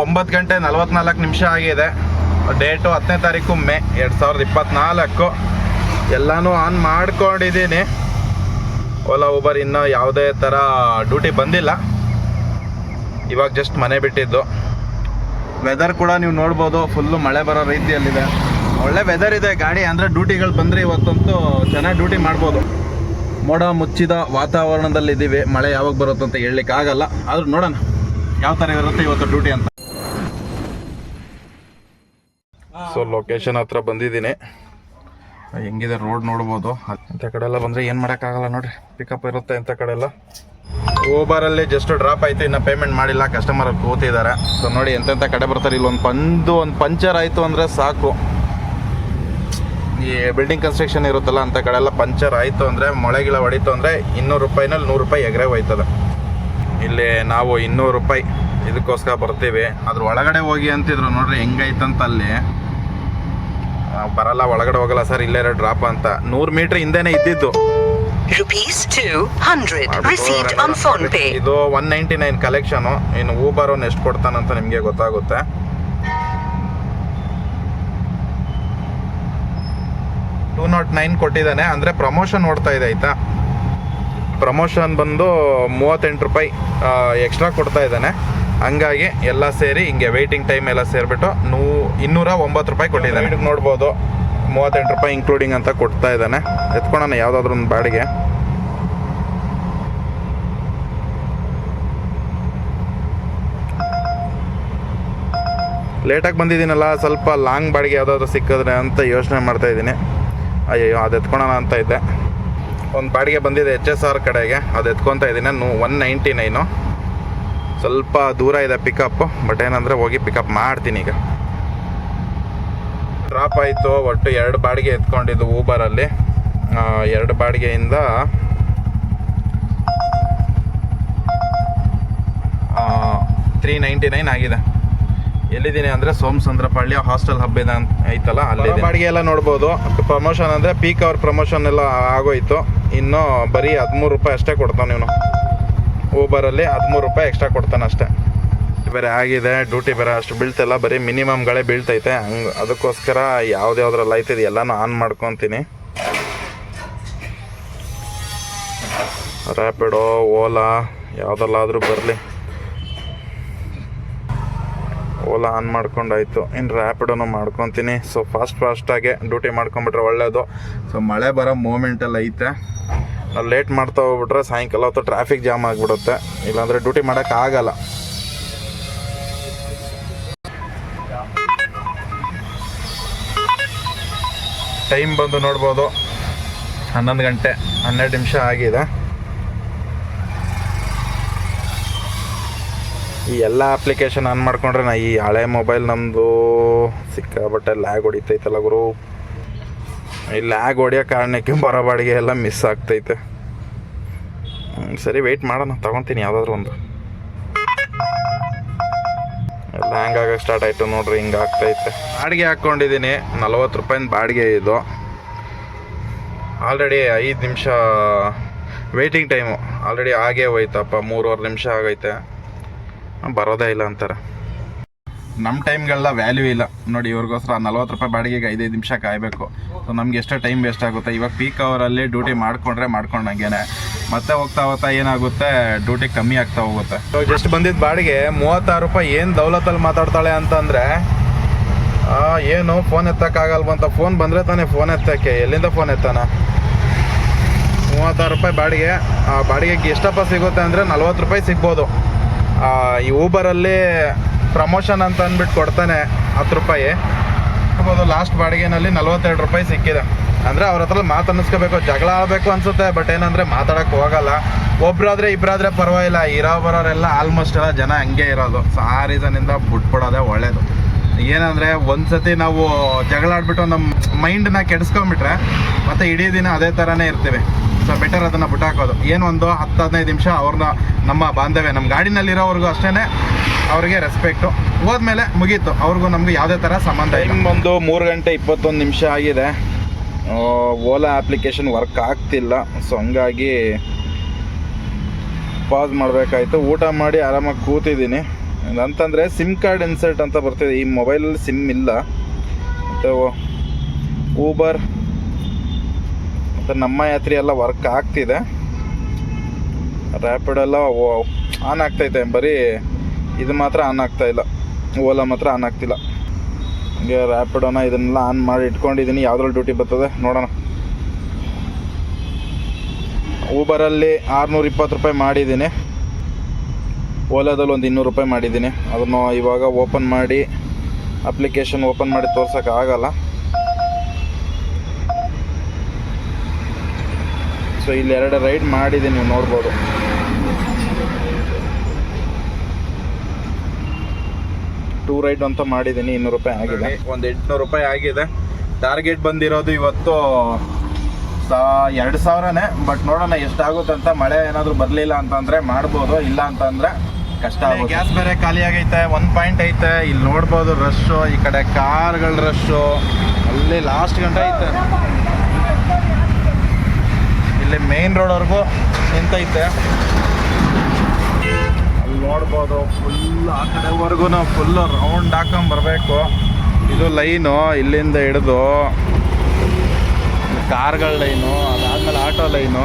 ಒಂಬತ್ತು ಗಂಟೆ ನಲವತ್ನಾಲ್ಕು ನಿಮಿಷ ಆಗಿದೆ. ಡೇಟು ಹತ್ತನೇ ತಾರೀಕು ಮೇ, ಎರಡು ಸಾವಿರದ ಇಪ್ಪತ್ತ್ನಾಲ್ಕು ಎಲ್ಲನೂ ಆನ್ ಮಾಡ್ಕೊಂಡಿದ್ದೀನಿ ಓಲಾ ಊಬರ್ ಇನ್ನೂ ಯಾವುದೇ ಥರ ಡ್ಯೂಟಿ ಬಂದಿಲ್ಲ. ಇವಾಗ ಜಸ್ಟ್ ಮನೆ ಬಿಟ್ಟಿದ್ದು. ವೆದರ್ ಕೂಡ ನೀವು ನೋಡ್ಬೋದು ಫುಲ್ಲು ಮಳೆ ಬರೋ ರೀತಿಯಲ್ಲಿದೆ. ಒಳ್ಳೆ ವೆದರ್ ಇದೆ, ಗಾಡಿ ಅಂದರೆ ಡ್ಯೂಟಿಗಳು ಬಂದರೆ ಇವತ್ತಂತೂ ಚೆನ್ನಾಗಿ ಡ್ಯೂಟಿ ಮಾಡ್ಬೋದು. ಮೋಡ ಮುಚ್ಚಿದ ವಾತಾವರಣದಲ್ಲಿದ್ದೀವಿ. ಮಳೆ ಯಾವಾಗ ಬರುತ್ತೆ ಅಂತ ಹೇಳಲಿಕ್ಕೆ ಆಗಲ್ಲ ಆದರೂ ನೋಡೋಣ, ಯಾವ ಥರ ಇರುತ್ತೆ ಇವತ್ತು ಡ್ಯೂಟಿ ಅಂತ. ಸೊ ಲೊಕೇಶನ್ ಹತ್ರ ಬಂದಿದ್ದೀನಿ. ಹೆಂಗಿದೆ ರೋಡ್ ನೋಡ್ಬೋದು. ಇಂಥ ಕಡೆ ಎಲ್ಲ ಬಂದರೆ ಏನು ಮಾಡೋಕ್ಕಾಗಲ್ಲ ನೋಡ್ರಿ. ಪಿಕಪ್ ಇರುತ್ತೆ ಇಂಥ ಕಡೆ ಎಲ್ಲ. ಓಬರಲ್ಲಿ ಜಸ್ಟ್ ಡ್ರಾಪ್ ಆಯಿತು, ಇನ್ನು ಪೇಮೆಂಟ್ ಮಾಡಿಲ್ಲ ಕಸ್ಟಮರ್ ಕೂತಿದ್ದಾರೆ. ಸೊ ನೋಡಿ ಎಂತೆಂಥ ಕಡೆ ಬರ್ತಾರೆ. ಇಲ್ಲಿ ಒಂದು ಪಂದು, ಒಂದು ಪಂಚರ್ ಆಯಿತು ಅಂದರೆ ಸಾಕು. ಈ ಬಿಲ್ಡಿಂಗ್ ಕನ್ಸ್ಟ್ರಕ್ಷನ್ ಇರುತ್ತಲ್ಲ, ಅಂಥ ಕಡೆ ಎಲ್ಲ ಪಂಚರ್ ಆಯಿತು ಅಂದರೆ, ಮೊಳೆಗಿಳ ಹೊಡಿತು ಅಂದರೆ ಇನ್ನೂರು ರೂಪಾಯಿನಲ್ಲಿ ನೂರು ರೂಪಾಯಿ ಎಗರೆ ಹೋಯ್ತದೆ. ಇಲ್ಲಿ ನಾವು ಇನ್ನೂರು ರೂಪಾಯಿ ಇದಕ್ಕೋಸ್ಕರ ಬರ್ತೀವಿ. ಅದ್ರ ಒಳಗಡೆ ಹೋಗಿ ಅಂತಿದ್ರು ನೋಡ್ರಿ ಹೆಂಗೈತಂತ ಅಲ್ಲಿ ನಾವು ಬರಲ್ಲ ಒಳಗಡೆ ಹೋಗಲ್ಲ ಸರ್ ಇಲ್ಲೇ ಡ್ರಾಪ್ ಅಂತ. ನೂರು ಮೀಟರ್ ಹಿಂದೆನೆ ಇದ್ದಿದ್ದು. Rupees 200 received on phone pay. ಇದು ಒನ್ ನೈಂಟಿ ನೈನ್ ಕಲೆಕ್ಷನು ಇನ್ನು ಊಬರ್ ಒನ್ ಎಷ್ಟು ಕೊಡ್ತಾನಂತ ನಿಮಗೆ ಗೊತ್ತಾಗುತ್ತೆ. ಟೂ ನಾಟ್ ನೈನ್ ಕೊಟ್ಟಿದ್ದಾನೆ. ಅಂದರೆ ಪ್ರಮೋಷನ್ ನೋಡ್ತಾ ಇದೆ ಆಯಿತಾ? ಪ್ರಮೋಷನ್ ಬಂದು ಮೂವತ್ತೆಂಟು ರೂಪಾಯಿ ಎಕ್ಸ್ಟ್ರಾ ಕೊಡ್ತಾ ಇದ್ದಾನೆ. ಹಂಗಾಗಿ ಎಲ್ಲ ಸೇರಿ ಹಿಂಗೆ ವೆಯ್ಟಿಂಗ್ ಟೈಮ್ ಎಲ್ಲ ಸೇರಿಬಿಟ್ಟು ನೂ ಇನ್ನೂರ ಒಂಬತ್ತು ರೂಪಾಯಿ ಕೊಟ್ಟಿದ್ದಾನೆ. ನೋಡ್ಬೋದು. ಮೂವತ್ತೆಂಟು ರೂಪಾಯಿ ಇನ್ಕ್ಲೂಡಿಂಗ್ ಅಂತ ಕೊಡ್ತಾ ಇದ್ದಾನೆ. ಎತ್ಕೊಳ್ಳೋಣ ಯಾವುದಾದ್ರೂ ಒಂದು ಬಾಡಿಗೆ. ಲೇಟಾಗಿ ಬಂದಿದ್ದೀನಲ್ಲ, ಸ್ವಲ್ಪ ಲಾಂಗ್ ಬಾಡಿಗೆ ಯಾವುದಾದ್ರೂ ಸಿಕ್ಕಿದ್ರೆ ಅಂತ ಯೋಚನೆ ಮಾಡ್ತಾ ಇದ್ದೀನಿ. ಅಯ್ಯಯ್ಯೋ, ಅದು ಎತ್ಕೊಳೋಣ ಅಂತ ಇದ್ದೆ. ಒಂದು ಬಾಡಿಗೆ ಬಂದಿದೆ ಎಚ್ ಎಸ್ ಆರ್ ಕಡೆಗೆ. ಅದು ಎತ್ಕೊತಾ ಇದ್ದೀನಿ. ನೂ ಒನ್ ನೈಂಟಿ ನೈನು ಸ್ವಲ್ಪ ದೂರ ಇದೆ ಪಿಕಪ್ ಬಟ್ ಏನಂದರೆ ಹೋಗಿ ಪಿಕಪ್ ಮಾಡ್ತೀನಿ ಈಗ. ಡ್ರಾಪ್ ಆಯಿತು, ಒಟ್ಟು ಎರಡು ಬಾಡಿಗೆ ಎತ್ಕೊಂಡಿದ್ದು ಊಬರಲ್ಲಿ ಎರಡು ಬಾಡಿಗೆಯಿಂದ ತ್ರೀ ನೈಂಟಿ ನೈನ್ ಆಗಿದೆ. ಎಲ್ಲಿದ್ದೀನಿ ಅಂದರೆ ಸೋಮಸಂದ್ರಪಾಳ್ಯ ಹಾಸ್ಟೆಲ್ ಹಬ್ಬ ಇದೆ ಅಂತ ಐತಲ್ಲ ಅಲ್ಲಿ ಬಾಡಿಗೆ ಎಲ್ಲ ನೋಡ್ಬೋದು. ಪ್ರಮೋಷನ್ ಅಂದರೆ ಪೀಕ್ ಅವರ್ ಪ್ರಮೋಷನ್ ಎಲ್ಲ ಆಗೋಯ್ತು. ಇನ್ನು ಬರೀ ಹದಿಮೂರು ರೂಪಾಯಿ ಅಷ್ಟೇ ಕೊಡ್ತಾನೆ ಇವನು ಊಬರಲ್ಲಿ ಹದಿಮೂರು ರೂಪಾಯಿ ಎಕ್ಸ್ಟ್ರಾ ಕೊಡ್ತಾನೆ ಅಷ್ಟೇ. ಬೇರೆ ಆಗಿದೆ ಡ್ಯೂಟಿ ಬೇರೆ ಅಷ್ಟು ಬೀಳ್ತಿಲ್ಲ, ಬರೀ ಮಿನಿಮಮ್ಗಳೇ ಬೀಳ್ತೈತೆ. ಹಂಗೆ ಅದಕ್ಕೋಸ್ಕರ ಯಾವ್ದ್ಯಾವ್ದ್ರಲ್ಲಿ ಇದು ಎಲ್ಲನೂ ಆನ್ ಮಾಡ್ಕೊತೀನಿ. ರ್ಯಾಪಿಡೋ ಓಲಾ ಯಾವುದಲ್ಲಾದರೂ ಬರಲಿ. ಓಲಾ ಆನ್ ಮಾಡ್ಕೊಂಡಾಯ್ತು. ಇನ್ನು ರ್ಯಾಪಿಡೋನು ಮಾಡ್ಕೊತೀನಿ. ಸೊ ಫಾಸ್ಟ್ ಫಾಸ್ಟಾಗೆ ಡ್ಯೂಟಿ ಮಾಡ್ಕೊಂಬಿಟ್ರೆ ಒಳ್ಳೆಯದು ಸೊ ಮಳೆ ಬರೋ ಮೂಮೆಂಟಲ್ಲಿ ಐತೆ. ನಾವು ಲೇಟ್ ಮಾಡ್ತಾ ಹೋಗ್ಬಿಟ್ರೆ ಸಾಯಂಕಾಲ ಹೊತ್ತು ಟ್ರಾಫಿಕ್ ಜಾಮ್ ಆಗಿಬಿಡುತ್ತೆ. ಇಲ್ಲಾಂದರೆ ಡ್ಯೂಟಿ ಮಾಡೋಕ್ಕಾಗಲ್ಲ ಟೈಮ್ ಬಂದು ನೋಡ್ಬೋದು. ಹನ್ನೊಂದು ಗಂಟೆ, ಹನ್ನೆರಡು ನಿಮಿಷ ಆಗಿದೆ. ಈ ಎಲ್ಲ ಅಪ್ಲಿಕೇಶನ್ ಆನ್ ಮಾಡ್ಕೊಂಡ್ರೆ ನಾ ಈ ಹಳೆ ಮೊಬೈಲ್ ನಮ್ಮದು ಸಿಕ್ಕಾಬಟ್ಟೆ ಲ್ಯಾಗ್ ಹೊಡಿತೈತಲ್ಲ ಗುರು. ಈ ಆಗ ಹೊಡಿಯೋ ಕಾರಣಕ್ಕೆ ಬರೋ ಬಾಡಿಗೆ ಎಲ್ಲ ಮಿಸ್ ಆಗ್ತೈತೆ. ಸರಿ ವೆಯ್ಟ್ ಮಾಡೋಣ, ತಗೊತೀನಿ ಯಾವುದಾದ್ರು ಒಂದು. ಎಲ್ಲ ಹ್ಯಾಂಗಾಗ ಸ್ಟಾರ್ಟ್ ಆಯಿತು ನೋಡ್ರಿ, ಹಿಂಗೆ ಆಗ್ತೈತೆ. ಬಾಡಿಗೆ ಹಾಕ್ಕೊಂಡಿದ್ದೀನಿ, ನಲ್ವತ್ತು ರೂಪಾಯಿಂದ ಬಾಡಿಗೆ ಇದು. ಆಲ್ರೆಡಿ ಐದು ನಿಮಿಷ ವೆಯ್ಟಿಂಗ್ ಟೈಮು ಆಲ್ರೆಡಿ ಆಗೇ ಹೋಯ್ತಪ್ಪ, ಮೂರುವರೆ ನಿಮಿಷ ಆಗೈತೆ. ಬರೋದೇ ಇಲ್ಲ ಅಂತಾರೆ. ನಮ್ಮ ಟೈಮ್ಗೆಲ್ಲ ವ್ಯಾಲ್ಯೂ ಇಲ್ಲ. ನೋಡಿ, ಇವ್ರಿಗೋಸ್ಕರ ನಲ್ವತ್ತು ರೂಪಾಯಿ ಬಾಡಿಗೆಗೆ ಐದೈದು ನಿಮಿಷ ಕಾಯಬೇಕು. ಸೊ ನಮ್ಗೆ ಎಷ್ಟೋ ಟೈಮ್ ವೇಸ್ಟ್ ಆಗುತ್ತೆ. ಇವಾಗ ಪೀಕ್ ಅವರಲ್ಲಿ ಡ್ಯೂಟಿ ಮಾಡ್ಕೊಂಡ್ರೆ ಮಾಡ್ಕೊಂಡಂಗೇನೆ. ಮತ್ತೆ ಹೋಗ್ತಾ ಹೋಗ್ತಾ ಏನಾಗುತ್ತೆ? ಡ್ಯೂಟಿ ಕಮ್ಮಿ ಆಗ್ತಾ ಹೋಗುತ್ತೆ. ಸೊ ಜಸ್ಟ್ ಬಂದಿದ್ದ ಬಾಡಿಗೆ ಮೂವತ್ತಾರು ರೂಪಾಯಿ ಏನು ದೌಲತಲ್ಲಿ ಮಾತಾಡ್ತಾಳೆ ಅಂತಂದರೆ ಏನು ಫೋನ್ ಎತ್ತಕ್ಕಾಗಲ್ವಂತ ಫೋನ್ ಬಂದರೆ ತಾನೇ ಫೋನ್ ಎತ್ತಕ್ಕೆ. ಎಲ್ಲಿಂದ ಫೋನ್ ಎತ್ತಾನ? ಮೂವತ್ತಾರು ರೂಪಾಯಿ ಬಾಡಿಗೆ. ಆ, ಬಾಡಿಗೆಗೆ ಎಷ್ಟಪ್ಪ ಸಿಗುತ್ತೆ ಅಂದರೆ ನಲ್ವತ್ತು ರೂಪಾಯಿ ಸಿಗ್ಬೋದು. ಈ ಊಬರಲ್ಲಿ ಪ್ರಮೋಷನ್ ಅಂತ ಅಂದ್ಬಿಟ್ಟು ಕೊಡ್ತಾನೆ ಹತ್ತು ರೂಪಾಯಿ. ಅದು ಲಾಸ್ಟ್ ಬಾಡಿಗೆನಲ್ಲಿ ನಲ್ವತ್ತೆರಡು ರೂಪಾಯಿ ಸಿಕ್ಕಿದೆ. ಅಂದರೆ ಅವ್ರ ಹತ್ರ ಮಾತನ್ನಿಸ್ಕೋಬೇಕು ಜಗಳ ಆಡಬೇಕು ಅನಿಸುತ್ತೆ ಬಟ್ ಏನಂದರೆ ಮಾತಾಡೋಕ್ಕೆ ಹೋಗಲ್ಲ. ಒಬ್ರಾದ್ರೆ ಇಬ್ಬರಾದ್ರೆ ಪರವಾಗಿಲ್ಲ, ಇರೋ ಬರೋರೆಲ್ಲ ಆಲ್ಮೋಸ್ಟ್ ಎಲ್ಲ ಜನ ಹಂಗೆ ಇರೋದು. ಸೊ ಆ ರೀಸನಿಂದ ಬಿಟ್ಬಿಡೋದೇ ಒಳ್ಳೇದು. ಏನಂದರೆ ಒಂದ್ಸತಿ ನಾವು ಜಗಳ ಆಡ್ಬಿಟ್ಟು ನಮ್ಮ ಮೈಂಡನ್ನ ಕೆಡಿಸ್ಕೊಂಬಿಟ್ರೆ ಮತ್ತೆ ಇಡೀ ದಿನ ಅದೇ ಥರನೇ ಇರ್ತೀವಿ. ಸೊ ಬೆಟರ್ ಅದನ್ನು ಬಿಟ್ಟಾಕೋದು. ಒಂದು ಹತ್ತು, ಹದಿನೈದು ನಿಮಿಷ ಅವ್ರನ್ನ ನಮ್ಮ ಬಾಂಧವ್ಯ ನಮ್ಮ ಗಾಡಿನಲ್ಲಿರೋವ್ರಿಗೂ ಅಷ್ಟೇ ಅವ್ರಿಗೆ ರೆಸ್ಪೆಕ್ಟು ಹೋದ್ಮೇಲೆ ಮುಗೀತು. ಅವ್ರಿಗೂ ನಮಗೆ ಯಾವುದೇ ಥರ ಸಂಬಂಧ ಇಲ್ಲ. ಒಂದು ಮೂರು ಗಂಟೆ ಇಪ್ಪತ್ತೊಂದು ನಿಮಿಷ ಆಗಿದೆ. ಓಲಾ ಅಪ್ಲಿಕೇಶನ್ ವರ್ಕ್ ಆಗ್ತಿಲ್ಲ. ಸೊ ಹಂಗಾಗಿ ಪಾಸ್ ಮಾಡಬೇಕಾಯ್ತು. ಊಟ ಮಾಡಿ ಆರಾಮಾಗಿ ಕೂತಿದ್ದೀನಿ. ಅಂತಂದರೆ ಸಿಮ್ ಕಾರ್ಡ್ ಇನ್ಸರ್ಟ್ ಅಂತ ಬರ್ತಿದೆ. ಈ ಮೊಬೈಲಲ್ಲಿ ಸಿಮ್ ಇಲ್ಲ. ಮತ್ತು ಊಬರ್ ಮತ್ತು ನಮ್ಮ ಯಾತ್ರೆ ಎಲ್ಲ ವರ್ಕ್ ಆಗ್ತಿದೆ. ರ್ಯಾಪಿಡ್ ಎಲ್ಲ ಆನ್ ಆಗ್ತೈತೆ. ಬರೀ ಇದು ಮಾತ್ರ ಆನ್ ಆಗ್ತಾ ಇಲ್ಲ. ಓಲಾ ಮಾತ್ರ ಆನ್ ಆಗ್ತಿಲ್ಲ. ಹಂಗೆ ರ್ಯಾಪಿಡೋನ ಇದನ್ನೆಲ್ಲ ಆನ್ ಮಾಡಿ ಇಟ್ಕೊಂಡಿದ್ದೀನಿ ಯಾವ್ದ್ರಲ್ಲಿ ಡ್ಯೂಟಿ ಬರ್ತದೆ ನೋಡೋಣ. ಊಬರಲ್ಲಿ ಆರುನೂರ ಇಪ್ಪತ್ತು ರೂಪಾಯಿ ಮಾಡಿದ್ದೀನಿ ಓಲಾದಲ್ಲಿ ಒಂದು ಇನ್ನೂರು ರೂಪಾಯಿ ಮಾಡಿದ್ದೀನಿ ಅದನ್ನು ಇವಾಗ ಓಪನ್ ಮಾಡಿ ಅಪ್ಲಿಕೇಶನ್ ಓಪನ್ ಮಾಡಿ ತೋರ್ಸೋಕೆ ಸೊ ಇಲ್ಲಿ ಎರಡು ರೈಡ್ ಮಾಡಿದೆ ನೀವು ನೋಡ್ಬೋದು. ಟೂ ರೈಡ್ ಅಂತ ಮಾಡಿದ್ದೀನಿ ಇನ್ನೂರು ರೂಪಾಯಿ ಆಗಿದೆ. ಒಂದು ಎಂಟುನೂರು ರೂಪಾಯಿ ಆಗಿದೆ. ಟಾರ್ಗೆಟ್ ಬಂದಿರೋದು ಇವತ್ತು ಸಾ ಎರಡು ಸಾವಿರನೇ ಬಟ್ ನೋಡೋಣ ಎಷ್ಟಾಗುತ್ತೆ ಅಂತ ಮಳೆ ಏನಾದರೂ ಬರಲಿಲ್ಲ ಅಂತಂದರೆ ಮಾಡ್ಬೋದು ಇಲ್ಲ ಅಂತಂದರೆ ಕಷ್ಟ ಗ್ಯಾಸ್ ಬೇರೆ ಖಾಲಿ ಆಗೈತೆ ಒನ್ ಪಾಯಿಂಟ್ ಐತೆ. ಇಲ್ಲಿ ನೋಡ್ಬೋದು ರಶ್ಶು ಈ ಕಡೆ ಕಾರ್ಗಳ ರಶ್ಶು ಅಲ್ಲಿ ಲಾಸ್ಟ್ ಗಂಟೆ ಐತೆ. ಇಲ್ಲಿ ಮೇನ್ ರೋಡ್ವರೆಗೂ ನಿಂತೈತೆ. ಅಲ್ಲಿ ನೋಡ್ಬೋದು ಫುಲ್ ಆ ಕಡೆವರೆಗೂ ಫುಲ್ ರೌಂಡ್ ಹಾಕೊಂಡ್ ಬರಬೇಕು. ಇದು ಲೈನು ಇಲ್ಲಿಂದ ಹಿಡಿದು ಕಾರ್ಗಳ ಲೈನು ಅದಾದ್ಮೇಲೆ ಆಟೋ ಲೈನು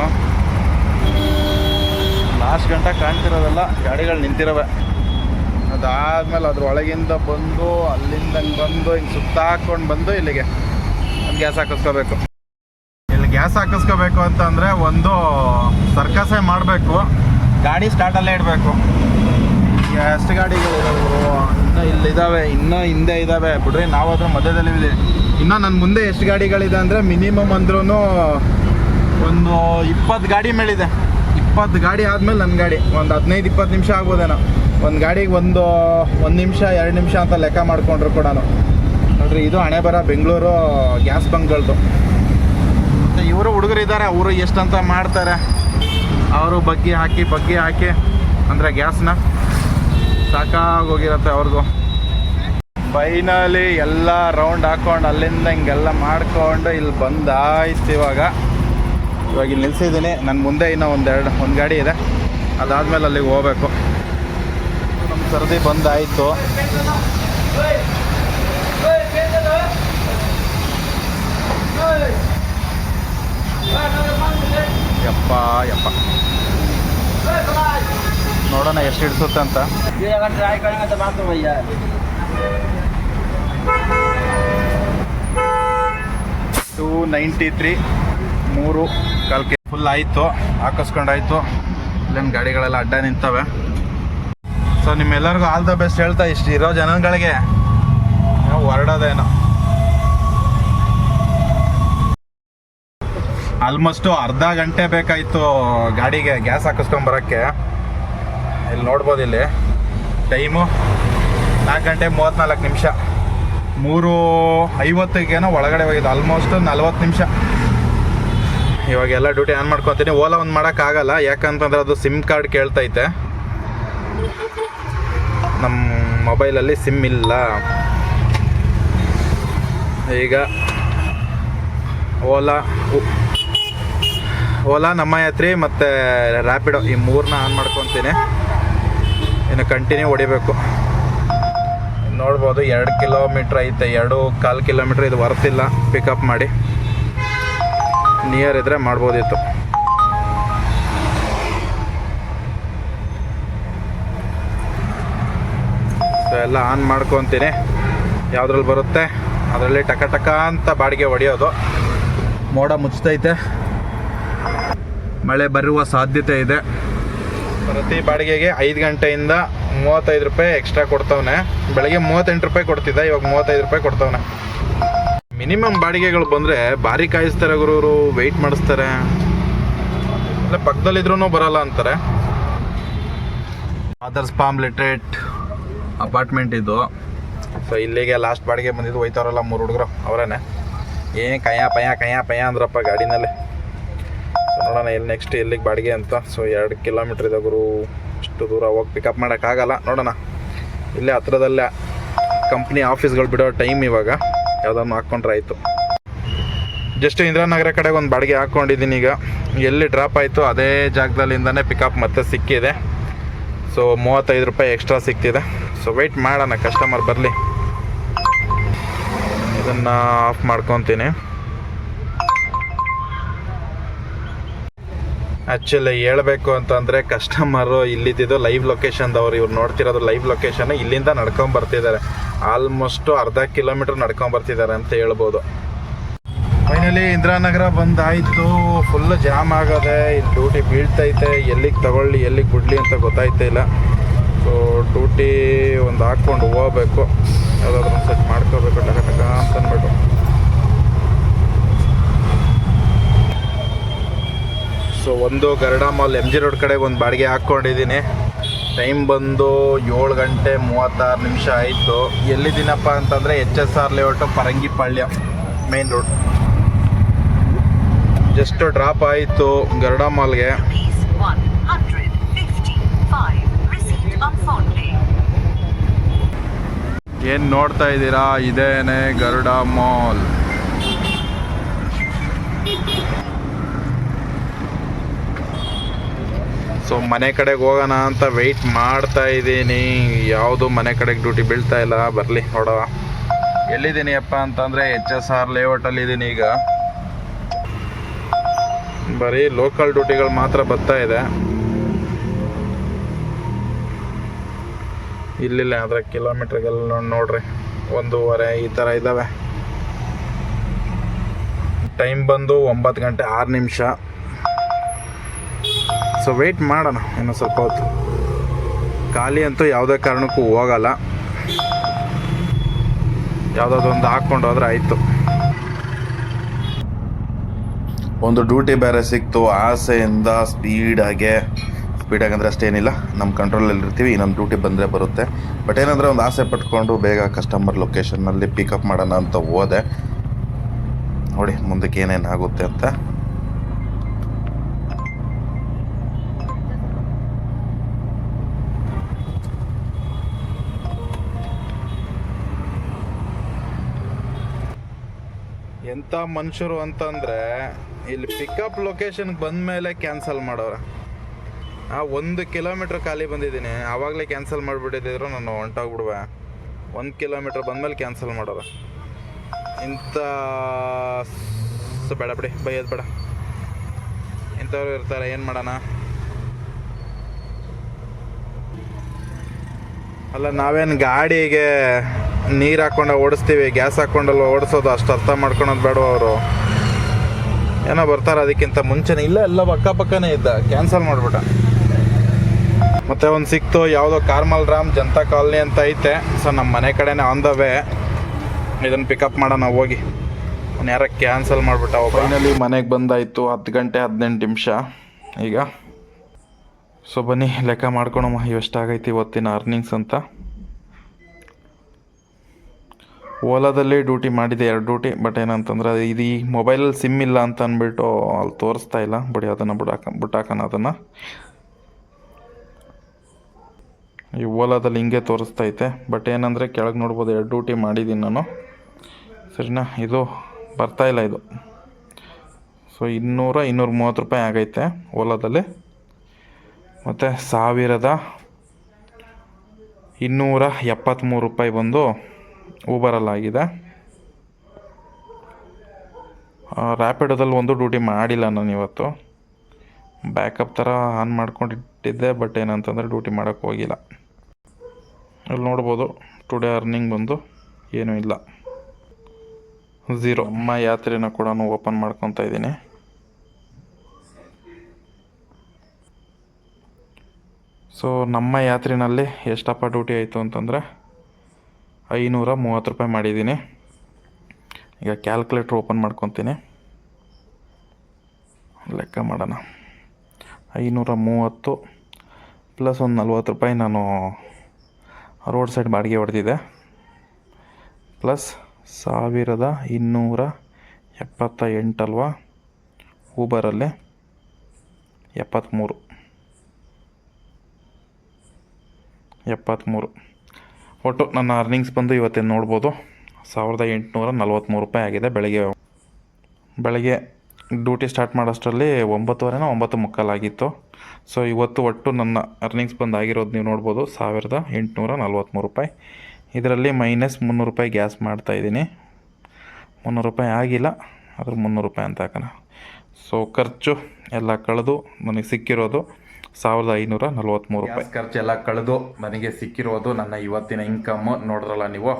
ಲಾಸ್ಟ್ ಗಂಟೆ ಕಾಣ್ತಿರೋದೆಲ್ಲ ಗಾಡಿಗಳು ನಿಂತಿರವೆ. ಅದಾದ್ಮೇಲೆ ಅದ್ರ ಒಳಗಿಂದ ಬಂದು ಅಲ್ಲಿಂದ ಬಂದು ಹಿಂಗೆ ಸುತ್ತಾಕೊಂಡು ಬಂದು ಇಲ್ಲಿಗೆ. ಗ್ಯಾಸ್ ಹಾಕಿಸ್ಕೋಬೇಕು ಗ್ಯಾಸ್ ಹಾಕಿಸ್ಕೋಬೇಕು ಅಂತಂದರೆ ಒಂದು ಸರ್ಕಸೇ ಮಾಡಬೇಕು. ಗಾಡಿ ಸ್ಟಾರ್ಟಲ್ಲೇ ಇಡಬೇಕು. ಎಷ್ಟು ಗಾಡಿಗಳು ಇನ್ನೂ ಇಲ್ಲಿದ್ದಾವೆ ಇನ್ನೂ ಹಿಂದೆ ಇದ್ದಾವೆ ಬಿಡ್ರಿ, ನಾವು ಅದ್ರ ಮಧ್ಯದಲ್ಲಿ ಇನ್ನೂ ನನ್ನ ಮುಂದೆ ಎಷ್ಟು ಗಾಡಿಗಳಿದೆ ಅಂದರೆ ಮಿನಿಮಮ್ ಅಂದ್ರೂ ಒಂದು ಇಪ್ಪತ್ತು ಗಾಡಿ ಮೇಲಿದೆ. ಇಪ್ಪತ್ತು ಗಾಡಿ ಆದಮೇಲೆ ನನ್ನ ಗಾಡಿ. ಒಂದು ಹದಿನೈದು, ಇಪ್ಪತ್ತು ನಿಮಿಷ ಆಗ್ಬೋದೇನೋ. ಒಂದು ಗಾಡಿಗೆ ಒಂದು ಒಂದು ನಿಮಿಷ, ಎರಡು ನಿಮಿಷ ಅಂತ ಲೆಕ್ಕ ಮಾಡಿಕೊಂಡ್ರು ಕೂಡ ನೋಡ್ರಿ, ಇದು ಹಣೆ ಬರ ಬೆಂಗಳೂರು ಗ್ಯಾಸ್ ಬಂಕ್ಗಳದ್ದು ಮತ್ತು ಇವರು ಹುಡುಗರು ಇದ್ದಾರೆ ಅವರು ಎಷ್ಟಂತ ಮಾಡ್ತಾರೆ. ಅವರು ಬಗ್ಗಿ ಹಾಕಿ ಬಗ್ಗಿ ಹಾಕಿ, ಅಂದರೆ ಗ್ಯಾಸ್ನ ಸಾಕಾಗೋಗಿರತ್ತೆ ಅವ್ರಿಗೂ. ಫೈನಲಿ ಎಲ್ಲ ರೌಂಡ್ ಹಾಕೊಂಡು ಅಲ್ಲಿಂದ ಹಿಂಗೆಲ್ಲ ಮಾಡ್ಕೊಂಡು ಇಲ್ಲಿ ಬಂದಾಯ್ತು ಇವಾಗ. ಇವಾಗ ಇಲ್ಲಿ ನಿಲ್ಸಿದ್ದೀನಿ. ನನ್ನ ಮುಂದೆ ಇನ್ನೂ ಒಂದೆರಡು, ಒಂದು ಗಾಡಿ ಇದೆ. ಅದಾದಮೇಲೆ ಅಲ್ಲಿಗೆ ಹೋಗ್ಬೇಕು. ನಮ್ಮ ಸರದಿ ಬಂದಾಯಿತು. ಯಪ್ಪ ಯಪ್ಪ. ನೋಡೋಣ ಎಷ್ಟು ಹಿಡಿಸುತ್ತೆ ಅಂತ. ಟೂ ನೈಂಟಿ ತ್ರೀ ಮೂರು, ಕಾಲ್ಕೆ. ಫುಲ್ ಆಯಿತು, ಹಾಕಿಸ್ಕೊಂಡಾಯಿತು. ಇಲ್ಲೇನು ಗಾಡಿಗಳೆಲ್ಲ ಅಡ್ಡ ನಿಂತವೆ. ಸೊ ನಿಮ್ಮೆಲ್ಲರಿಗೂ ಆಲ್ ದ ಬೆಸ್ಟ್ ಹೇಳ್ತಾ ಇಷ್ಟು ಇರೋ ಜನಗಳಿಗೆ. ಹೊರಡೋದೇನೋ. ಆಲ್ಮೋಸ್ಟು ಅರ್ಧ ಗಂಟೆ ಬೇಕಾಯಿತು ಗಾಡಿಗೆ ಗ್ಯಾಸ್ ಹಾಕಿಸ್ಕೊಂಬರೋಕ್ಕೆ ಇಲ್ಲಿ ನೋಡ್ಬೋದು ಇಲ್ಲಿ. ಟೈಮು ನಾಲ್ಕು ಗಂಟೆ ಮೂವತ್ತ್ನಾಲ್ಕು ನಿಮಿಷ. ಮೂರು ಐವತ್ತಿಗೇನೋ ಒಳಗಡೆ ಹೋಗಿದ್ದು ಆಲ್ಮೋಸ್ಟ್ ನಲ್ವತ್ತು ನಿಮಿಷ. ಇವಾಗೆಲ್ಲ ಡ್ಯೂಟಿ ಆನ್ ಮಾಡ್ಕೊತೀನಿ. ಓಲಾ ಒಂದು ಮಾಡೋಕ್ಕಾಗಲ್ಲ ಯಾಕಂತಂದ್ರೆ ಅದು ಸಿಮ್ ಕಾರ್ಡ್ ಕೇಳ್ತೈತೆ. ನಮ್ಮ ಮೊಬೈಲಲ್ಲಿ ಸಿಮ್ ಇಲ್ಲ. ಈಗ ಓಲಾ ಓಲಾ ನಮ್ಮ ಯಾತ್ರಿ ಮತ್ತು ರ್ಯಾಪಿಡೋ ಈ ಮೂರನ್ನ ಆನ್ ಮಾಡ್ಕೊತೀನಿ. ಇನ್ನು ಕಂಟಿನ್ಯೂ ಹೊಡಿಬೇಕು. ನೋಡ್ಬೋದು, ಎರಡು ಕಿಲೋಮೀಟ್ರ್ ಐತೆ, ಎರಡು ಕಾಲು ಕಿಲೋಮೀಟ್ರ್ ಇದು ಬರ್ತಿಲ್ಲ ಪಿಕಪ್ ಮಾಡಿ. ನಿಯರ್ ಇದ್ದರೆ ಮಾಡ್ಬೋದಿತ್ತು. ಎಲ್ಲ ಆನ್ ಮಾಡ್ಕೊತೀನಿ. ಯಾವುದ್ರಲ್ಲಿ ಬರುತ್ತೆ? ಅದರಲ್ಲಿ ಟಕ ಟಕ ಅಂತ ಬಾಡಿಗೆ ಹೊಡೆಯೋದು. ಮೋಡ ಮುಚ್ತೈತೆ. ಮಳೆ ಬರುವ ಸಾಧ್ಯತೆ ಇದೆ. ಪ್ರತಿ ಬಾಡಿಗೆಗೆ ಐದು ಗಂಟೆಯಿಂದ ಮೂವತ್ತೈದು ರೂಪಾಯಿ ಎಕ್ಸ್ಟ್ರಾ ಕೊಡ್ತವನೆ. ಬೆಳಗ್ಗೆ ಮೂವತ್ತೆಂಟು ರೂಪಾಯಿ ಕೊಡ್ತಿದ್ದ, ಇವಾಗ ಮೂವತ್ತೈದು ರೂಪಾಯಿ ಕೊಡ್ತವನೆ. ಮಿನಿಮಮ್ ಬಾಡಿಗೆಗಳು ಬಂದರೆ ಭಾರಿ ಕಾಯಿಸ್ತಾರೆ ಗುರುವರು ವೆಯ್ಟ್ ಮಾಡಿಸ್ತಾರೆ. ಇಲ್ಲ ಪಕ್ಕದಲ್ಲಿದ್ರೂ ಬರಲ್ಲ ಅಂತಾರೆ. ಆದರ್ಸ್ ಪಾಮ್ ಲಿಟ್ರೇಟ್ ಅಪಾರ್ಟ್ಮೆಂಟ್ ಇದು. ಸೊ ಇಲ್ಲಿಗೆ ಲಾಸ್ಟ್ ಬಾಡಿಗೆ ಬಂದಿದ್ದು ಹೋಯ್ತಾರಲ್ಲ ಮೂರು ಹುಡುಗರು, ಅವರೇನೆ. ಏನು ಕಯ್ಯ ಪಯ್ಯ ಕಯ್ಯ ಪಯ್ಯ ಅಂದ್ರಪ್ಪ ಗಾಡಿನಲ್ಲಿ. ಸೊ ನೋಡೋಣ ಎಲ್ಲಿ ನೆಕ್ಸ್ಟ್ ಎಲ್ಲಿಗೆ ಬಾಡಿಗೆ ಅಂತ. ಸೊ ಎರಡು ಕಿಲೋಮೀಟ್ರ್ ಇದೆ ಗುರು. ಇಷ್ಟು ದೂರ ಹೋಗಿ ಪಿಕಪ್ ಮಾಡೋಕ್ಕಾಗಲ್ಲ ನೋಡೋಣ. ಇಲ್ಲೇ ಹತ್ರದಲ್ಲೇ ಕಂಪ್ನಿ ಆಫೀಸ್ಗಳು ಬಿಡೋ ಟೈಮ್ ಇವಾಗ. ಯಾವುದನ್ನು ಹಾಕ್ಕೊಂಡ್ರೆ ಆಯಿತು. ಜಸ್ಟ್ ಇಂದಿರಾನಗರ ಕಡೆಗೆ ಒಂದು ಬಾಡಿಗೆ ಹಾಕ್ಕೊಂಡಿದ್ದೀನಿ ಈಗ. ಎಲ್ಲಿ ಡ್ರಾಪ್ ಆಯಿತು ಅದೇ ಜಾಗದಲ್ಲಿಂದನೇ ಪಿಕಪ್ ಮತ್ತೆ ಸಿಕ್ಕಿದೆ. ಸೊ ಮೂವತ್ತೈದು ರೂಪಾಯಿ ಎಕ್ಸ್ಟ್ರಾ ಸಿಕ್ತಿದೆ. ಸೊ ವೆಯ್ಟ್ ಮಾಡೋಣ. ಕಸ್ಟಮರ್ ಬರಲಿ. ಇದನ್ನು ಆಫ್ ಮಾಡ್ಕೊತೀನಿ. ಆ್ಯಕ್ಚುಲಿ ಹೇಳ್ಬೇಕು ಅಂತಂದರೆ ಕಸ್ಟಮರು ಇಲ್ಲಿದ್ದು ಲೈವ್ ಲೊಕೇಶನ್ದವ್ರು ಇವ್ರು ನೋಡ್ತಿರೋದು ಲೈವ್ ಲೊಕೇಶನ್ ಇಲ್ಲಿಂದ ನಡ್ಕೊಂಬರ್ತಿದ್ದಾರೆ ಆಲ್ಮೋಸ್ಟು ಅರ್ಧ ಕಿಲೋಮೀಟ್ರ್ ನಡ್ಕೊಂಬರ್ತಿದ್ದಾರೆ ಅಂತ ಹೇಳ್ಬೋದು. ಫೈನಲಿ ಇಂದಿರಾನಗರ ಬಂದಾಯಿತು. ಫುಲ್ ಜಾಮ್ ಆಗದೆ, ಇಲ್ಲಿ ಡ್ಯೂಟಿ ಬೀಳ್ತೈತೆ. ಎಲ್ಲಿಗೆ ತಗೊಳ್ಳಿ, ಎಲ್ಲಿಗೆ ಬಿಡಲಿ ಅಂತ ಗೊತ್ತಾಯ್ತಾ ಇಲ್ಲ. ಸೊ ಡ್ಯೂಟಿ ಒಂದು ಹಾಕ್ಕೊಂಡು ಹೋಗ್ಬೇಕು. ಯಾವುದಾದ್ರೂ ಒಂದು ಸೆಟ್ ಮಾಡ್ಕೋಬೇಕು, ಟಕ ಟಕ ಅಂತ ಸೊ, ಒಂದು Garuda mall M G road ಕಡೆಗೆ ಒಂದು ಬಾಡಿಗೆ ಹಾಕ್ಕೊಂಡಿದ್ದೀನಿ ಟೈಮ್ ಬಂದು ಏಳು ಗಂಟೆ ಮೂವತ್ತಾರು ನಿಮಿಷ ಆಯಿತು ಎಲ್ಲಿದ್ದೀನಪ್ಪ ಅಂತಂದರೆ H S R layout Parangipalya main road just drop ಆಯಿತು ಗರುಡ ಮಾಲ್ಗೆ Rupees 155. Receipt on phone pay. ಏನು ನೋಡ್ತಾ ಇದ್ದೀರಾ ಇದೇನೆ ಗರುಡ ಮಾಲ್ ಸೊ ಮನೆ ಕಡೆಗೆ ಹೋಗೋಣ ಅಂತ ವೆಯ್ಟ್ ಮಾಡ್ತಾ ಇದ್ದೀನಿ. ಯಾವುದು ಮನೆ ಕಡೆಗೆ ಡ್ಯೂಟಿ ಬೀಳ್ತಾ ಇಲ್ಲ. ಬರಲಿ, ನೋಡವ. ಎಲ್ಲಿದ್ದೀನಿ ಅಪ್ಪ ಅಂತಂದರೆ ಎಚ್ ಎಸ್ ಆರ್ ಲೇಔಟಲ್ಲಿ ಇದ್ದೀನಿ ಈಗ. ಬರೀ ಲೋಕಲ್ ಡ್ಯೂಟಿಗಳು ಮಾತ್ರ ಬರ್ತಾ ಇದೆ. ಇಲ್ಲಿಲ್ಲ, ಆದರೆ ಕಿಲೋಮೀಟ್ರಿಗೆಲ್ಲ ನೋಡ್ರಿ. ಒಂದೂವರೆ ಈ ಥರ ಇದ್ದಾವೆ ಟೈಮ್ ಬಂದು ಒಂಬತ್ತು ಗಂಟೆ ಆರು ನಿಮಿಷ. ಸೊ ವೆಯ್ಟ್ ಮಾಡೋಣ. ಇನ್ನೊಂದು ಸ್ವಲ್ಪ ಹೊತ್ತು. ಖಾಲಿ ಅಂತೂ ಯಾವುದೇ ಕಾರಣಕ್ಕೂ ಹೋಗಲ್ಲ. ಯಾವುದಾದ್ರು ಒಂದು ಹಾಕ್ಕೊಂಡು ಹೋದ್ರೆ ಆಯಿತು. ಒಂದು ಡ್ಯೂಟಿ ಬೇರೆ ಸಿಕ್ತು. ಆಸೆಯಿಂದ ಸ್ಪೀಡಾಗೆ ಸ್ಪೀಡಾಗಿ ಅಂದರೆ ಅಷ್ಟೇನಿಲ್ಲ. ನಮ್ಮ ಕಂಟ್ರೋಲಲ್ಲಿ ಇರ್ತೀವಿ. ನಮ್ಮ ಡ್ಯೂಟಿ ಬಂದರೆ ಬರುತ್ತೆ. ಬಟ್ ಏನಂದರೆ ಒಂದು ಆಸೆ ಪಟ್ಕೊಂಡು ಬೇಗ ಕಸ್ಟಮರ್ ಲೊಕೇಶನ್ನಲ್ಲಿ ಪಿಕಪ್ ಮಾಡೋಣ ಅಂತ ಹೋದೆ. ನೋಡಿ, ಮುಂದಕ್ಕೆ ಏನೇನು ಆಗುತ್ತೆ ಅಂತ. ಎಂಥ ಮನುಷ್ಯರು ಅಂತಂದರೆ, ಇಲ್ಲಿ ಪಿಕಪ್ ಲೊಕೇಶನ್ಗೆ ಬಂದ ಮೇಲೆ ಕ್ಯಾನ್ಸಲ್ ಮಾಡೋರ ಆ ಒಂದು ಕಿಲೋಮೀಟ್ರ್ ಖಾಲಿ ಬಂದಿದ್ದೀನಿ. ಆವಾಗಲೇ ಕ್ಯಾನ್ಸಲ್ ಮಾಡಿಬಿಟ್ಟಿದ್ರು, ನಾನು ಹೊಂಟೋಗ್ಬಿಡುವೆ. ಒಂದು ಕಿಲೋಮೀಟ್ರ್ ಬಂದಮೇಲೆ ಕ್ಯಾನ್ಸಲ್ ಮಾಡೋರು ಇಂಥ ಬೇಡ ಬಿಡಿ, ಬೈಯೋದು ಬೇಡ. ಇಂಥವ್ರು ಇರ್ತಾರೆ, ಏನು ಮಾಡೋಣ? ಅಲ್ಲ, ನಾವೇನು ಗಾಡಿಗೆ ನೀರು ಹಾಕೊಂಡು ಓಡಿಸ್ತೀವಿ ಗ್ಯಾಸ್ ಹಾಕೊಂಡಲ್ಲ ಓಡಿಸೋದು, ಅಷ್ಟು ಅರ್ಥ ಮಾಡ್ಕೊಳೋದು ಬೇಡ ಅವರು? ಏನೋ ಬರ್ತಾರೆ ಅದಕ್ಕಿಂತ ಮುಂಚೆನೇ ಇಲ್ಲ ಎಲ್ಲ ಅಕ್ಕಪಕ್ಕನೇ ಇದ್ದ ಕ್ಯಾನ್ಸಲ್ ಮಾಡಿಬಿಟ್ಟ. ಮತ್ತೆ ಒಂದು ಸಿಕ್ತು, ಯಾವುದೋ ಕಾರ್ಮಲ್ ರಾಮ್ ಜನತಾ ಕಾಲನಿ ಅಂತ ಐತೆ. ಸೊ ನಮ್ಮ ಮನೆ ಕಡೆನೇ ಆನ್ ದ ವೇ ಇದನ್ನು ಪಿಕಪ್ ಮಾಡೋಣ, ಹೋಗಿ. ಯಾರ ಕ್ಯಾನ್ಸಲ್ ಮಾಡಿಬಿಟ್ಟ ಫೈನಲಿ ಮನೆಗೆ ಬಂದಾಯಿತು, ಹತ್ತು ಗಂಟೆ ಹದಿನೆಂಟು ನಿಮಿಷ. ಈಗ? ಸೊ ಬನ್ನಿ, ಲೆಕ್ಕ ಮಾಡ್ಕೊಳಮ್ಮ ಎಷ್ಟಾಗೈತಿ ಇವತ್ತಿನ ಅರ್ನಿಂಗ್ಸ್ ಅಂತ. ಓಲಾದಲ್ಲಿ ಡ್ಯೂಟಿ ಮಾಡಿದೆ, ಎರಡು ಡ್ಯೂಟಿ ಬಟ್ ಏನಂತಂದ್ರೆ ಇದು ಈ ಮೊಬೈಲಲ್ಲಿ ಸಿಮ್ ಇಲ್ಲ ಅಂತ ಅಂದ್ಬಿಟ್ಟು ಅಲ್ಲಿ ತೋರಿಸ್ತಾ ಇಲ್ಲ. ಬಿಡಿ ಅದನ್ನು ಬಿಡಾಕ ಬಿಟ್ಟಾಕೋಣ ಅದನ್ನು. ಈ ಓಲಾದಲ್ಲಿ ಹಿಂಗೆ ತೋರಿಸ್ತೈತೆ ಬಟ್ ಏನಂದರೆ ಕೆಳಗೆ ನೋಡ್ಬೋದು ಎರಡು ಡ್ಯೂಟಿ ಮಾಡಿದ್ದೀನಿ ನಾನು. ಸರಿನಾ? ಇದು ಬರ್ತಾ ಇಲ್ಲ ಇದು. ಸೊ ಇನ್ನೂರ ಇನ್ನೂರ ಮೂವತ್ತು ರೂಪಾಯಿ ಆಗೈತೆ ಓಲಾದಲ್ಲಿ. ಮತ್ತು ಸಾವಿರದ ಇನ್ನೂರ ಎಪ್ಪತ್ತ್ಮೂರು ರೂಪಾಯಿ ಬಂದು ಊಬರಲ್ಲಾಗಿದೆ ರ್ಯಾಪಿಡೋದಲ್ಲಿ ಒಂದು ಡ್ಯೂಟಿ ಮಾಡಿಲ್ಲ ನಾನು ಇವತ್ತು. ಬ್ಯಾಕಪ್ ಥರ ಆನ್ ಮಾಡ್ಕೊಂಡಿಟ್ಟಿದ್ದೆ ಬಟ್ ಏನಂತಂದರೆ ಡ್ಯೂಟಿ ಮಾಡೋಕ್ಕೆ ಹೋಗಿಲ್ಲ. ಅಲ್ಲಿ ನೋಡ್ಬೋದು ಟುಡೇ ಅರ್ನಿಂಗ್ ಬಂದು ಏನೂ ಇಲ್ಲ. ಝೀರೋ ಅಮ್ಮ ಯಾತ್ರೆನ ಕೂಡ ಓಪನ್ ಮಾಡ್ಕೊತಾ ಇದ್ದೀನಿ. ಸೊ ನಮ್ಮ ಯಾತ್ರಿನಲ್ಲಿ ಎಷ್ಟಪ್ಪ ಡ್ಯೂಟಿ ಆಯಿತು ಅಂತಂದರೆ ಐನೂರ ಮೂವತ್ತು ರೂಪಾಯಿ ಮಾಡಿದ್ದೀನಿ. ಈಗ ಕ್ಯಾಲ್ಕುಲೇಟ್ರ್ ಓಪನ್ ಮಾಡ್ಕೊತೀನಿ. ಲೆಕ್ಕ ಮಾಡೋಣ. ಐನೂರ ಮೂವತ್ತು ಪ್ಲಸ್ ಒಂದು ನಲ್ವತ್ತು ರೂಪಾಯಿ ನಾನು ರೋಡ್ ಸೈಡ್ ಬಾಡಿಗೆ ಹೊಡೆದಿದ್ದೆ. ಪ್ಲಸ್ ಸಾವಿರದ ಇನ್ನೂರ ಎಪ್ಪತ್ತ ಎಂಟಲ್ವಾ ಊಬರಲ್ಲಿ ಎಪ್ಪತ್ತ್ಮೂರು ಎಪ್ಪತ್ತ್ಮೂರು ಒಟ್ಟು ನನ್ನ ಅರ್ನಿಂಗ್ಸ್ ಬಂದು ಇವತ್ತೇನು ನೋಡ್ಬೋದು? ಸಾವಿರದ ಎಂಟುನೂರ ನಲ್ವತ್ತ್ಮೂರು ರೂಪಾಯಿ ಆಗಿದೆ ಬೆಳಗ್ಗೆ. ಬೆಳಗ್ಗೆ ಡ್ಯೂಟಿ ಸ್ಟಾರ್ಟ್ ಮಾಡೋಷ್ಟರಲ್ಲಿ ಒಂಬತ್ತುವರೆನ ಒಂಬತ್ತು ಮುಕ್ಕಾಲಾಗಿತ್ತು ಸೊ ಇವತ್ತು ಒಟ್ಟು ನನ್ನ ಅರ್ನಿಂಗ್ಸ್ ಬಂದು ಆಗಿರೋದು ನೀವು ನೋಡ್ಬೋದು, ಸಾವಿರದ ಎಂಟುನೂರ ನಲ್ವತ್ತ್ಮೂರು ರೂಪಾಯಿ. ಇದರಲ್ಲಿ ಮೈನಸ್ ಮುನ್ನೂರು ರೂಪಾಯಿ ಗ್ಯಾಸ್ ಮಾಡ್ತಾಯಿದ್ದೀನಿ ಮುನ್ನೂರು ರೂಪಾಯಿ ಆಗಿಲ್ಲ, ಆದರೂ ಮುನ್ನೂರು ರೂಪಾಯಿ ಅಂತ ಹಾಕೋಣ. ಸೊ ಖರ್ಚು ಎಲ್ಲ ಕಳೆದು ನನಗೆ ಸಿಕ್ಕಿರೋದು ಸಾವಿರದ ಐನೂರ ನಲ್ವತ್ತ್ಮೂರು ರೂಪಾಯಿ. ಖರ್ಚೆಲ್ಲ ಎಲ್ಲ ಕಳೆದು ನನಗೆ ಸಿಕ್ಕಿರೋದು ನನ್ನ ಇವತ್ತಿನ ಇನ್ಕಮ್ ನೋಡಿದ್ರಲ್ಲ ನೀವು?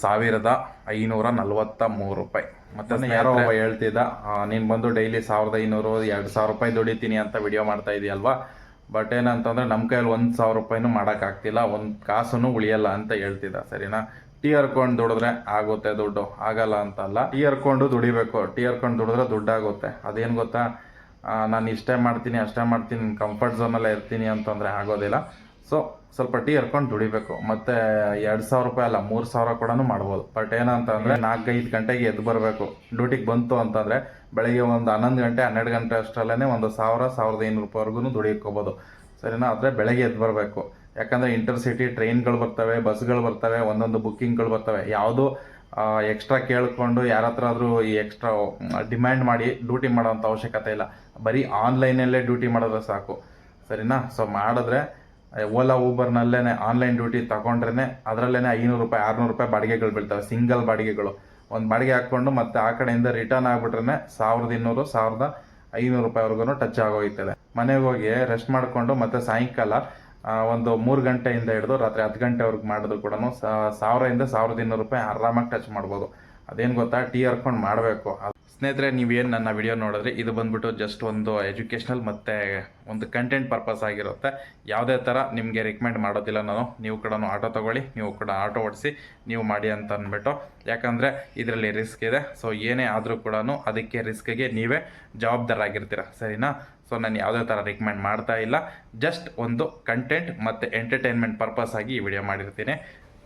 ಸಾವಿರದ ಐನೂರ ನಲ್ವತ್ತ ಮೂರು ರೂಪಾಯಿ. ಮತ್ತೆ ಯಾರೋ ಒಬ್ಬ ಹೇಳ್ತಿದ್ದ ನೀನು ಬಂದು ಡೈಲಿ ಸಾವಿರದ ಐನೂರು ಎರಡು ಸಾವಿರ ರೂಪಾಯಿ ದುಡಿತೀನಿ ಅಂತ ವಿಡಿಯೋ ಮಾಡ್ತಾ ಇದೆಯಲ್ವಾ? ಬಟ್ ಏನಂತಂದ್ರೆ ನಮ್ಮ ಕೈಯಲ್ಲಿ ಒಂದು ಸಾವಿರ ರೂಪಾಯಿನೂ ಮಾಡೋಕ್ಕಾಗ್ತಿಲ್ಲ ಒಂದು ಕಾಸು ಉಳಿಯಲ್ಲ ಅಂತ ಹೇಳ್ತಿದ್ದ ಸರಿನಾ? ಟೀ ಹರ್ಕೊಂಡು ದುಡಿದ್ರೆ ಆಗುತ್ತೆ ದುಡ್ಡು ಆಗಲ್ಲ ಅಂತಲ್ಲ. ಟೀ ಹರ್ಕೊಂಡು ದುಡಿಬೇಕು ಟೀ ಹರ್ಕೊಂಡು ದುಡಿದ್ರೆ ದುಡ್ಡಾಗುತ್ತೆ ಅದೇನು ಗೊತ್ತಾ? ನಾನು ಇಷ್ಟೇ ಮಾಡ್ತೀನಿ, ಅಷ್ಟೇ ಮಾಡ್ತೀನಿ ಕಂಫರ್ಟ್ ಝೋನಲ್ಲೇ ಇರ್ತೀನಿ ಅಂತಂದರೆ ಆಗೋದಿಲ್ಲ. ಸೊ ಸ್ವಲ್ಪ ಟೀ ಹರ್ಕೊಂಡು ದುಡಿಬೇಕು. ಮತ್ತು ಎರಡು ಸಾವಿರ ರೂಪಾಯಿ ಅಲ್ಲ, ಮೂರು ಸಾವಿರ ಕೂಡ ಮಾಡ್ಬೋದು. ಬಟ್ ಏನಂತಂದರೆ ನಾಲ್ಕೈದು ಗಂಟೆಗೆ ಎದ್ದು ಬರಬೇಕು. ಡ್ಯೂಟಿಗೆ ಬಂತು ಅಂತಂದರೆ ಬೆಳಗ್ಗೆ ಒಂದು ಹನ್ನೊಂದು ಗಂಟೆ, ಹನ್ನೆರಡು ಗಂಟೆ ಅಷ್ಟರಲ್ಲೇ ಒಂದು ಸಾವಿರ, ಸಾವಿರದ ಐನೂರು ರೂಪಾಯಿವರೆಗೂ ದುಡಿಯೋಕ್ಕೋಬೋದು ಸರಿನಾ? ಆದರೆ ಬೆಳಗ್ಗೆ ಎದ್ದು ಬರಬೇಕು. ಯಾಕಂದರೆ ಇಂಟರ್ಸಿಟಿ ಟ್ರೈನ್ಗಳು ಬರ್ತವೆ ಬಸ್ಗಳು ಬರ್ತವೆ, ಒಂದೊಂದು ಬುಕ್ಕಿಂಗ್ಗಳು ಬರ್ತವೆ. ಯಾವುದು ಎಕ್ಸ್ಟ್ರಾ ಕೇಳಿಕೊಂಡು ಯಾರ ಹತ್ರ ಆದರೂ ಈ ಎಕ್ಸ್ಟ್ರಾ ಡಿಮ್ಯಾಂಡ್ ಮಾಡಿ ಡ್ಯೂಟಿ ಮಾಡೋವಂಥ ಅವಶ್ಯಕತೆ ಇಲ್ಲ. ಬರೀ ಆನ್ಲೈನಲ್ಲೇ ಡ್ಯೂಟಿ ಮಾಡಿದ್ರೆ ಸಾಕು. ಸರಿನಾ? ಸೊ ಮಾಡಿದ್ರೆ ಓಲಾ ಊಬರ್ನಲ್ಲೇ ಆನ್ಲೈನ್ ಡ್ಯೂಟಿ ತಗೊಂಡ್ರೆ ಅದರಲ್ಲೇ ಐನೂರು ರೂಪಾಯಿ, ಆರುನೂರು ರೂಪಾಯಿ ಬಾಡಿಗೆಗಳು ಬೀಳ್ತವೆ ಸಿಂಗಲ್ ಬಾಡಿಗೆಗಳು. ಒಂದು ಬಾಡಿಗೆ ಹಾಕ್ಕೊಂಡು ಮತ್ತೆ ಆ ಕಡೆಯಿಂದ ರಿಟರ್ನ್ ಆಗಿಬಿಟ್ರೆ ಸಾವಿರದ ಇನ್ನೂರು, ಸಾವಿರದ ಐನೂರು ರೂಪಾಯಿವರೆಗೂ ಟಚ್ ಆಗೋಯ್ತದೆ. ಮನೆಗೆ ಹೋಗಿ ರೆಸ್ಟ್ ಮಾಡಿಕೊಂಡು ಮತ್ತೆ ಸಾಯಂಕಾಲ ಒಂದು ಮೂರು ಗಂಟೆಯಿಂದ ಹಿಡಿದು ರಾತ್ರಿ ಹತ್ತು ಗಂಟೆವರೆಗೆ ಮಾಡಿದ್ರು ಕೂಡ ಸಾವಿರದಿಂದ ಸಾವಿರದ ಇನ್ನೂರು ರೂಪಾಯಿ ಆರಾಮಾಗಿ ಟಚ್ ಮಾಡ್ಬೋದು. ಅದೇನು ಗೊತ್ತಾ? ಟೀ ಹರ್ಕೊಂಡು ಮಾಡಬೇಕು. ಸ್ನೇಹಿತರೆ, ನೀವೇನು ನನ್ನ ವಿಡಿಯೋ ನೋಡಿದ್ರೆ, ಇದು ಬಂದ್ಬಿಟ್ಟು ಜಸ್ಟ್ ಒಂದು ಎಜುಕೇಷ್ನಲ್ ಮತ್ತು ಒಂದು ಕಂಟೆಂಟ್ ಪರ್ಪಸ್ ಆಗಿರುತ್ತೆ. ಯಾವುದೇ ಥರ ನಿಮಗೆ ರೆಕಮೆಂಡ್ ಮಾಡೋದಿಲ್ಲ ನಾನು, ನೀವು ಕೂಡ ಆಟೋ ತೊಗೊಳ್ಳಿ, ನೀವು ಕೂಡ ಆಟೋ ಓಡಿಸಿ, ನೀವು ಮಾಡಿ ಅಂತ ಅಂದ್ಬಿಟ್ಟು. ಯಾಕಂದರೆ, ಇದರಲ್ಲಿ ರಿಸ್ಕ್ ಇದೆ. ಸೊ ಏನೇ ಆದರೂ ಕೂಡ ಅದಕ್ಕೆ ರಿಸ್ಕ್ಗೆ ನೀವೇ ಜವಾಬ್ದಾರಾಗಿರ್ತೀರ. ಸರಿನಾ? ಸೊ ನಾನು ಯಾವುದೇ ಥರ ರಿಕಮೆಂಡ್ ಮಾಡ್ತಾ ಇಲ್ಲ. ಜಸ್ಟ್ ಒಂದು ಕಂಟೆಂಟ್ ಮತ್ತು ಎಂಟರ್ಟೈನ್ಮೆಂಟ್ ಪರ್ಪಸ್ ಆಗಿ ಈ ವಿಡಿಯೋ ಮಾಡಿರ್ತೀನಿ.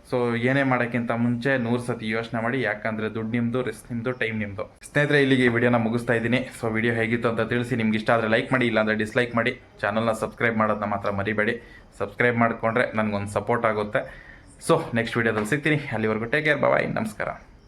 ಸೊ ಏನೇ ಮಾಡೋಕ್ಕಿಂತ ಮುಂಚೆ ನೂರು ಸತಿ ಯೋಚನೆ ಮಾಡಿ, ಯಾಕಂದರೆ ದುಡ್ಡು ನಿಮ್ಮದು ರಿಸ್ಕ್ ನಿಮ್ಮದು ಟೈಮ್ ನಿಮ್ಮದು ಸ್ನೇಹಿತರೆ, ಇಲ್ಲಿಗೆ ಈ ವಿಡಿಯೋನ ಮುಗಿಸ್ತಾ ಇದ್ದೀನಿ. ಸೊ ವಿಡಿಯೋ ಹೇಗಿತ್ತು ಅಂತ ತಿಳಿಸಿ. ನಿಮ್ಗೆ ಇಷ್ಟ ಆದರೆ ಲೈಕ್ ಮಾಡಿ, ಇಲ್ಲಾಂದರೆ ಡಿಸ್ಲೈಕ್ ಮಾಡಿ. ಚಾನಲ್ನ ಸಬ್ಸ್ಕ್ರೈಬ್ ಮಾಡೋದನ್ನ ಮಾತ್ರ ಮರಿಬೇಡಿ. ಸಬ್ಸ್ಕ್ರೈಬ್ ಮಾಡಿಕೊಂಡ್ರೆ ನನಗೊಂದು ಸಪೋರ್ಟ್ ಆಗುತ್ತೆ. ಸೊ ನೆಕ್ಸ್ಟ್ ವಿಡಿಯೋದಲ್ಲಿ ಸಿಗ್ತೀನಿ. ಅಲ್ಲಿವರೆಗೂ ಟೇಕ್ ಕೇರ್ ಬಾಯ್ ನಮಸ್ಕಾರ.